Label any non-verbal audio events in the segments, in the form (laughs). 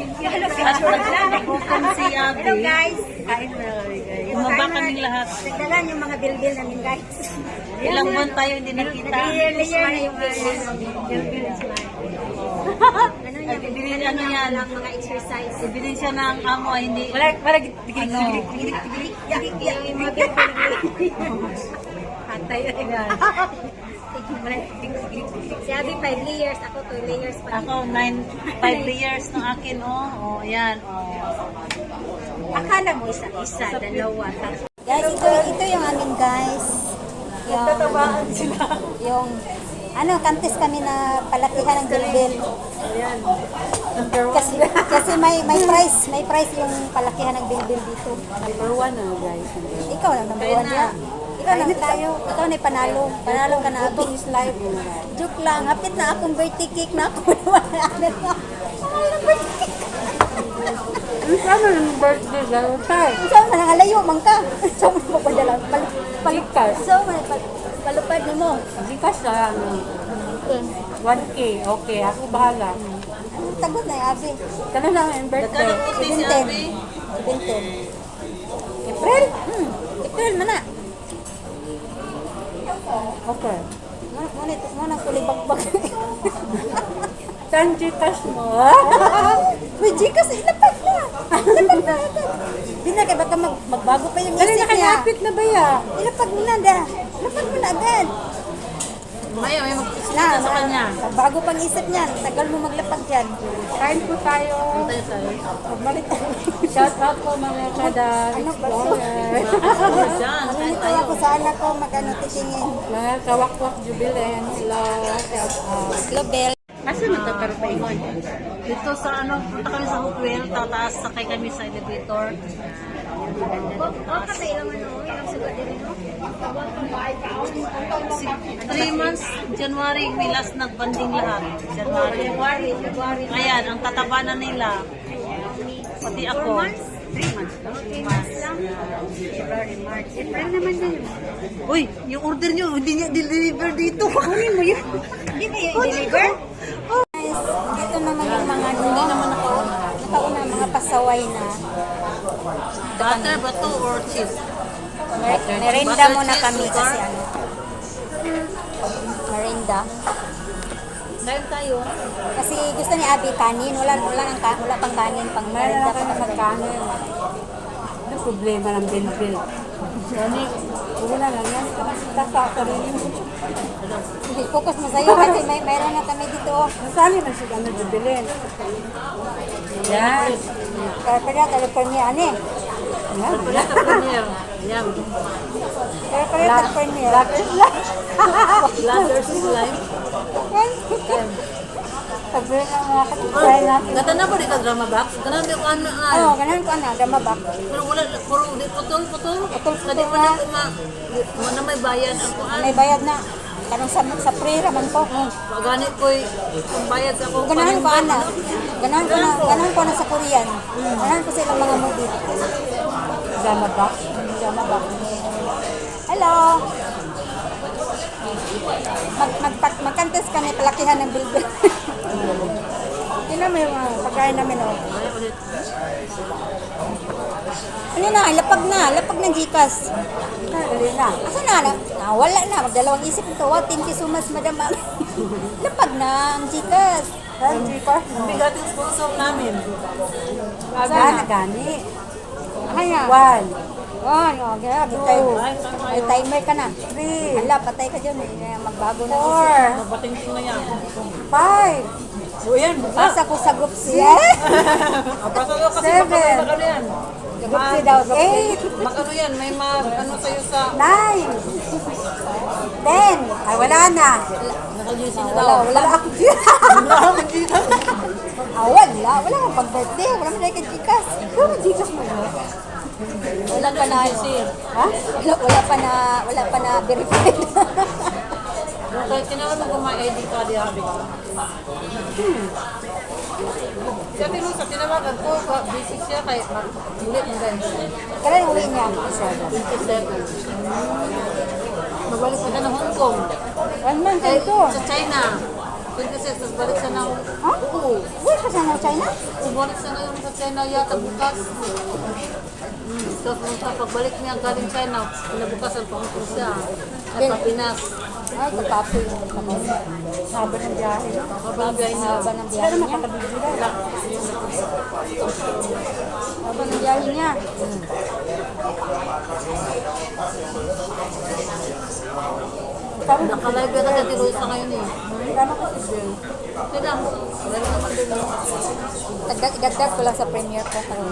Hello guys. Kain na guys. Bumaba kaming lahat. Nagdalan yung mga bilbil namin guys. Ilang buwan tayo hindi nakita. Layer-layer na yung bilbil. Bilbil smile. Ano niya? Ano yan. Mga exercise. Ibili siya ng amo ay hindi. Wala, wala, Ano? gigilig-gilig. Yak-yak yung mga bilbil. Hatay na yan. Si Abby 5 layers, ako 2 layers pa. Ako, 9, 5 (laughs) layers ng akin, oh. Oh, yan, oh. Akala mo isa-isa, dalawa. Guys, ito, ito yung amin guys. Yung, sila. yung, ano, kantis kami na palakihan ng bilbil. Kasi, kasi may, may price, may price yung palakihan ng bilbil dito. Number one, oh, guys. Ikaw lang number one ya. Ikaw lang tayo. Ikaw na panalo. Panalo ka na. Ito is live. Joke lang. Hapit na akong birthday cake na ako. (laughs) Ano na? Yung birthday, lalo tayo? Manangalayo man ka. So, (laughs) mo pa dala. Palupad. So, man, pal- palupad mo mo. Bikas na, ano, 1K. Okay, ako bahala. Anong tagot na, Abi? Kano lang yung birthday? 17. 17. April? Hmm. April, mana? Okay. Mana, mana kulibagbag. Saan Gcash mo? (laughs) Uy, Gcass, ilapag na. Ilapag na agad. Di na, kaya baka mag, magbago pa yung isip niya. kalapit na ba ya? Ilapag mo na, da. Ilapag mo na agad. Maya, may Na, sa kanya. Bago pang isip niyan. Tagal mo maglapag dyan. Kain po tayo. Tayo tayo. Magbalik tayo. Shout out po mga kada Ano ba? explorer. Nalito ako sa anak ko, mag-ano titingin. Mga kawakwak jubilen. Hello. Shout out. Globel. Asa nagtatarpaingon? Dito sa ano, punta kami sa Hookwell, tataas sakay kami sa elevator. Oh, katay lang ano, yung sugat din, no? Three months, January, may last nagbanding lahat. January. February, February. Ayan, ang tatabanan nila. Pati ako. Four months? Three months. Three months lang. February, March. April naman din yun. Uy, yung order nyo, hindi niya deliver dito. Kunin mo yun. Hindi ba yung deliver? Guys, dito naman yung mga. Hindi naman pasaway na. Butter ba to or cheese? Mer- Merinda muna kami kasi ano. Merinda. Kain tayo. Kasi gusto ni Abby kanin. Wala, wala, nang ka, wala pang kanin. Pang merinda pa naman kanin. Ano problema ng bilbil? Gani, wala lang yan. Tasa ka rin. Hindi, focus mo sa'yo kasi may mayroon na kami dito. Nasali na siya ano jubilin. Yan. Kaya pala, talipon niya, ano eh. Yan. Wala ka premier. Yan. Kaya pala, talipon niya. Ladders is life. Sabi ng mga kapitbahay natin. Gata na po di ka drama box? Di ko ano ay. Oo, ganun ko ano, damabak. Pero wala, puro putol, putol. Putol-putol Kadi mo na. na ma, mo na may ay. May bayad na. Kanong sa, sa pre raman ko. Pagani ko'y kung bayad sa akong Ganahan ko ana. Ganahan ko na, ganahan ko na sa Korean. Ganahan ko sa ilang mga movie. Damabak. Damabak. Hello. Mag, mag, mag, magkantas kami palakihan ng bilbil. Mo yung mga pagkain namin, oh. Ano na, lapag na, lapag ng Gcash. Dali na. Asa na, na, nawala na, magdalawang isip ito. Wow, thank you so much, madam. (laughs) lapag na ang Gcash. Ang Gcash mo. Bigat yung sponsor namin. Sana gani. Kaya. One. One, oh, grabe tayo. Ay, May timer ka na. Three. Hala, patay ka dyan eh. Magbago na Four. isip. Mabating ko na yan. Five. O yan, buka. Basa ko sa group C. (laughs) Basta ko kasi Seven. C daw. Eight. Makano yan, may mag, ano sa'yo sa... Nine. Ten. Ay, wala na. Naka-GC na Wala, daw. wala ako dyan. (laughs) ah, wala. Wala akong pag-birthday. Wala mo na Gcash. Wala mo na. Wala pa na. Ha? Wala, wala pa na, wala pa na verified. Kaya kailangan mo kumain dito di habi. Siya tinong sa tinawagan ko, ba- busy siya kay ulit mo din. Kailan uwi niya? 27. Magbalik pa ng Hong Kong. One month Eh, ito. sa China. 26, tapos balik siya ng... Ha? Oo. Uy, kasi ng China? Bumalik siya ngayon sa China yata bukas. Hmm. Tapos pagbalik niya galing China, pinabukasan pa kung siya. Sa Pinas. Ay, kakapoy yung. Haba ng biyahe. Haba ng biyahe niya. Haba ng biyahe niya. Parang Nakalive yata kay Tirosa ngayon eh. Kano kasi Bill? Kaya Meron naman din yun. Dagdag, ko lang sa premiere ko. Ano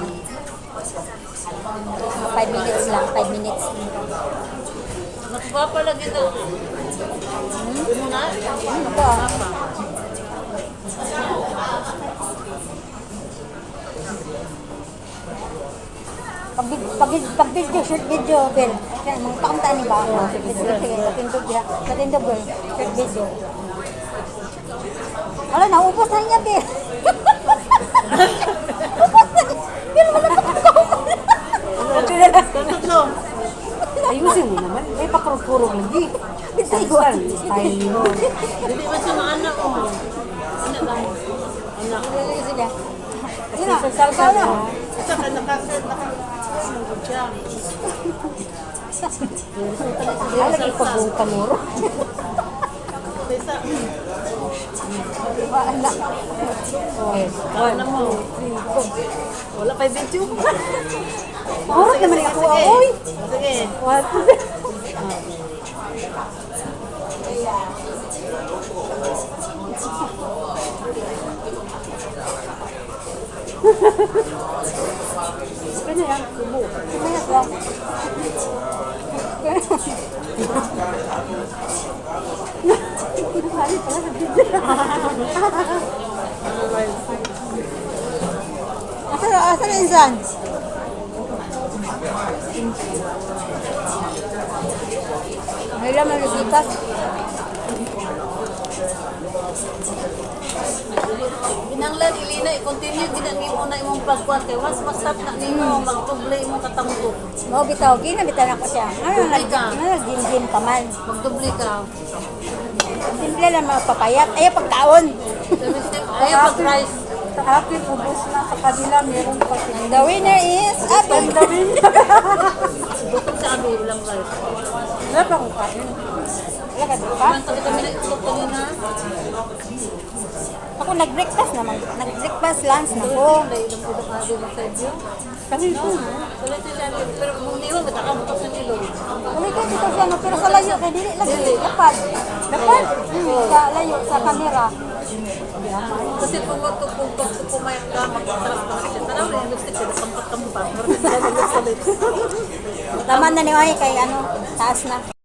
5 minutes lang, 5 minutes. Nagpapalagi na. Hmm? Ano na? Ano ba? Pag, pag, pag video, shoot video, Bill. Kaya mga pakamtaan ni ba? Sige, sige. Katindog niya. Katindog, Bill. Shoot video. Ala, naubos na niya, Bill. (laughs) Ubos na. Bill, malapit ko. Okay na lang. Tatlo. Ayusin mo naman. May pakurog-kurog lagi. Bisayon. Style mo. (laughs) Hindi ba maanak ko? Anak lang. Anak. Sige, sige. Kasi sa salsa na. Ito ka nakaset na siya. Alagi pa buong kamuro. Isa. (laughs) Wala. Okay. Ano mo? Wala pa yung video. Kurog naman ako. Oy! Sige. What? Okay na yan. Subo. Minutes lang. Sali pala sa video. Asan, asan na insan? May laman lugitas. Inanglan ilina i-continue ginang mo na imong pagkuan kay once ma-stop na nimo magtuble imong katangko. Mo bitaw, ginabitan ako siya. Ano nag Ka. ano nag-gym ka man. Magtuble ka. Simple lang magpapayat. Ayaw pagkaon. Ayaw pag-rice. Sa akin, ubos na. Sa kanila, meron pa sila. The winner is Abby. Bukod (laughs) sa abi ilang rice. Wala pa akong kain. Wala ka doon pa? Kita mina itlog kanina. Ako nag-breakfast naman. Nag-breakfast lunch na ko. Na sa siya sabi, pero kung niwan, magkakamutok sa nilo. Ulit ka dito siya, no? pero sa layo, kay dili lagi. Lapad. Lapad. Hmm, sa layo, sa camera. Kasi kung magtupong kung pumayag ka, magkakaras pa siya. Tanaw na yung lipstick, kampat ka mo nagsalit. Taman na ni Oy kay ano, taas na.